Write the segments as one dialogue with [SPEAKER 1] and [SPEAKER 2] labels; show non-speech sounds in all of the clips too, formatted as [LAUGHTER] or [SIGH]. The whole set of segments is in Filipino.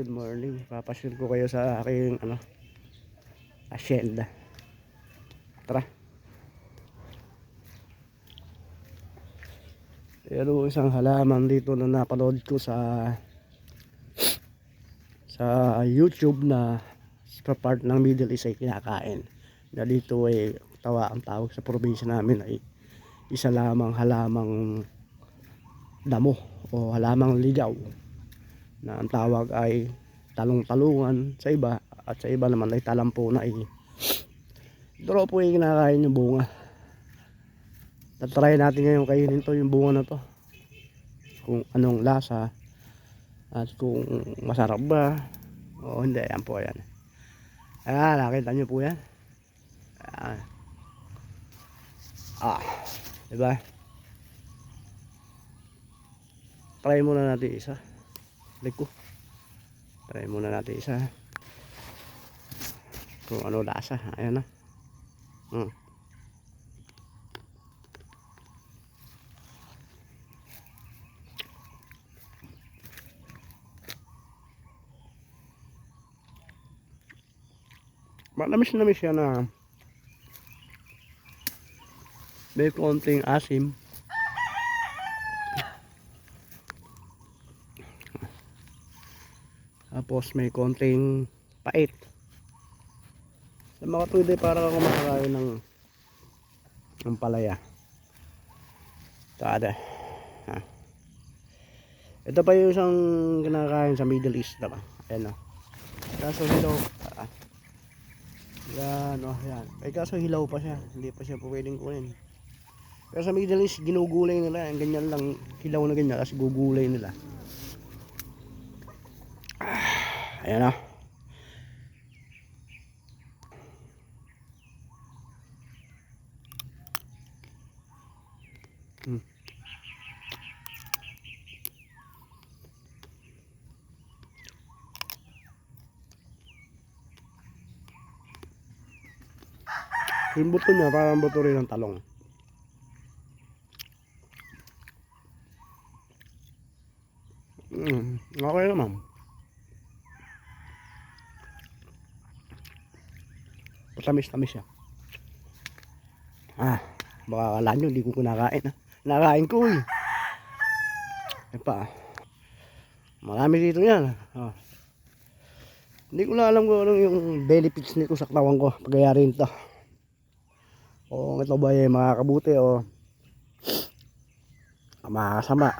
[SPEAKER 1] Good morning. Papasyal ko kayo sa aking ano asyenda. Tara. Pero isang halaman dito na napanood ko sa sa YouTube na sa part ng Middle East ay kinakain. Na dito ay tawa ang tawag sa probinsya namin ay isa lamang halamang damo o halamang ligaw na ang tawag ay talong-talungan sa iba at sa iba naman ay talampo na ay duro po yung kinakain yung bunga. Tatry natin ngayon kainin to yung bunga na to. Kung anong lasa at kung masarap ba o hindi yan po yan. Ah nakita nyo po yan? Ah, ah diba try muna natin isa Liko. Try muna natin isa. Kung ano lasa. Ayan na. Hmm. Manamis namis siya na may konting asim. Tapos may konting pait. Sa mga pwede para kang kumakain ng ng palaya. Tada. Ha. Ito pa yung isang kinakain sa Middle East diba? Ayan o. Kaso hilaw. Ah. Yan o. Yan. Ay kaso hilaw pa siya. Hindi pa siya pwedeng kunin. Pero sa Middle East ginugulay nila. Ang ganyan lang hilaw na ganyan. Kasi gugulay nila. Ayan na. Hmm. Yung buto niya parang buto rin ng talong. Mm, okay naman. Tamis-tamis siya. Ah, baka kala nyo, hindi ko kinakain. Ah. Nakain ko eh. Eh pa. Marami dito yan. Ah. Hindi ko na alam kung anong yung benefits nito sa katawan ko. Pagayarin to. O ito ba ay makakabuti o makakasama.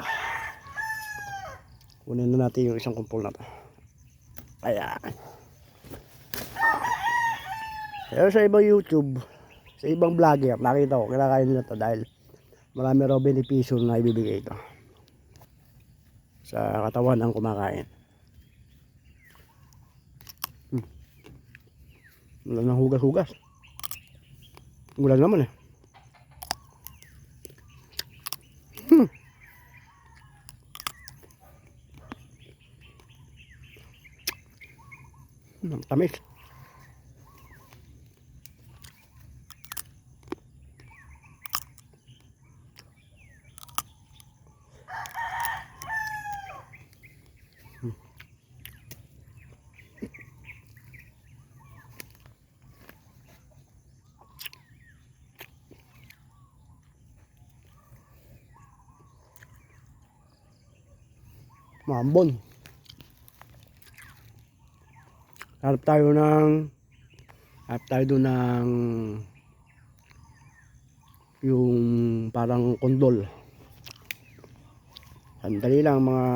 [SPEAKER 1] Kunin na natin yung isang kumpol na to. Ayan. Pero sa ibang YouTube, sa ibang vlogger, nakita ko, kinakain nila to dahil marami raw benepisyo na ibibigay ito sa katawan ng kumakain. Hmm. Wala nang hugas-hugas. Wala naman eh. Hmm. Hmm, ang tamis. Mambon. Harap tayo ng harap tayo doon ng yung parang kondol. Sandali lang mga,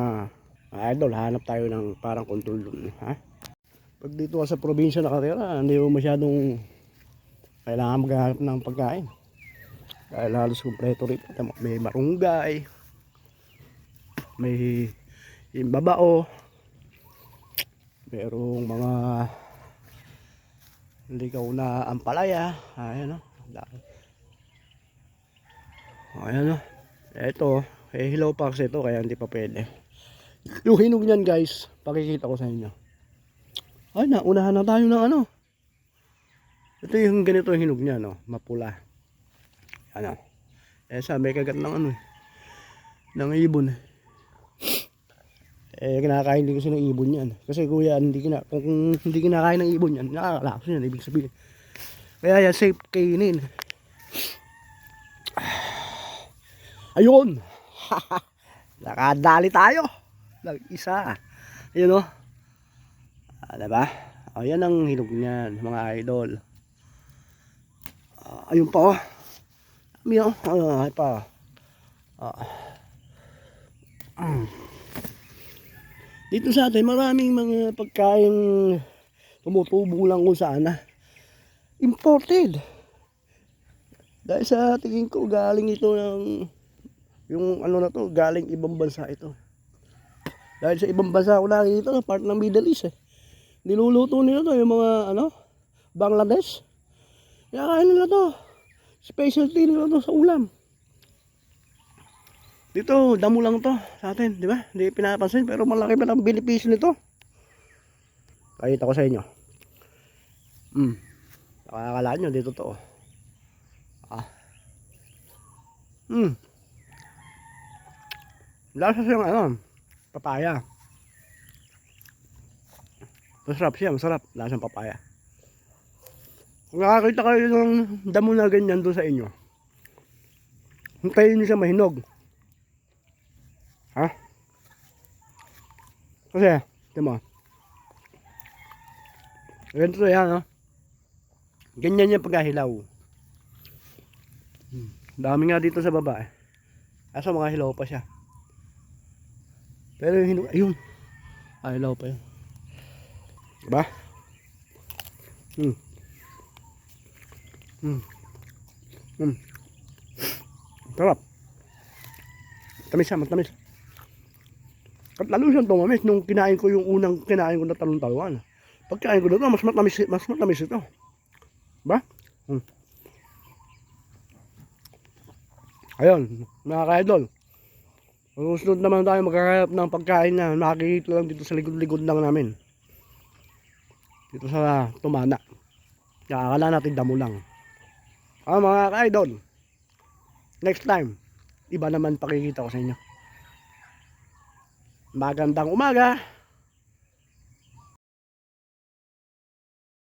[SPEAKER 1] idol, hanap tayo ng parang kondol doon. Ha? Pag dito sa probinsya nakatira, hindi mo masyadong kailangan maghanap ng pagkain. Dahil halos kumpleto rito. May marunggay, may yung babao. Merong mga ligaw na ampalaya. Ayan o ayan o eto eh hilaw pa kasi ito kaya hindi pa pwede. Yung hinog niyan guys pakikita ko sa inyo. Ay naunahan na tayo ng ano. Ito yung ganito yung hinog niya no? Mapula. Ano eh sa may kagat ng ano eh. Ng ibon. eh Eh, kinakain din kasi ng ibon yan. Kasi kuya, hindi kina, kung, hindi kinakain ng ibon yan, nakakalakas yan, ibig sabihin. Kaya yan, safe kainin. Ayun! [LAUGHS] Nakadali tayo! Ng isa. Ayun o. Ah, diba? Ayan ang hinog niyan, mga idol. Ah, ayun pa oh. May oh. Ah, ay pa. Ah. Mm. Dito sa atin, maraming mga pagkain tumutubo lang kung saan ah. Imported. Dahil sa tingin ko, galing ito ng yung ano na to, galing ibang bansa ito. Dahil sa ibang bansa ko nakikita, part ng Middle East eh. Niluluto nila to, yung mga ano, Bangladesh. Kaya kain nila to. Specialty nila to sa ulam. Dito, damo lang to sa atin, di ba? Hindi pinapansin, pero malaki pa ng benepisyo nito. Pakita ko sa inyo. Hmm. Nakakalaan nyo, dito to. Ah. Hmm. Lasa siyang ano, papaya. Masarap siya, masarap. Lasang papaya. Kung nakakita kayo ng damo na ganyan doon sa inyo, hintayin nyo siya mahinog. Ha? Kasi, di mo, ganito yan, no? Ganyan yung pagkahilaw. Hmm. Dami nga dito sa baba, eh. Kaso mga hilaw pa siya. Pero yung hinog, ayun. Ah, hilaw pa yun. Diba? Hmm. Hmm. Hmm. Sarap. Tamis siya, matamis. At lalo siyang tumamis nung kinain ko yung unang kinain ko na talong-talungan. Pagkain ko na mas matamis, mas matamis ito. Ba? Hmm. Ayun, mga ka-idol. Susunod naman tayo magkakalap ng pagkain na makikita lang dito sa likod-likod lang namin. Dito sa Tumana. Kakakala natin damo lang. Ah, mga ka-idol. Next time, iba naman pakikita ko sa inyo. Magandang umaga.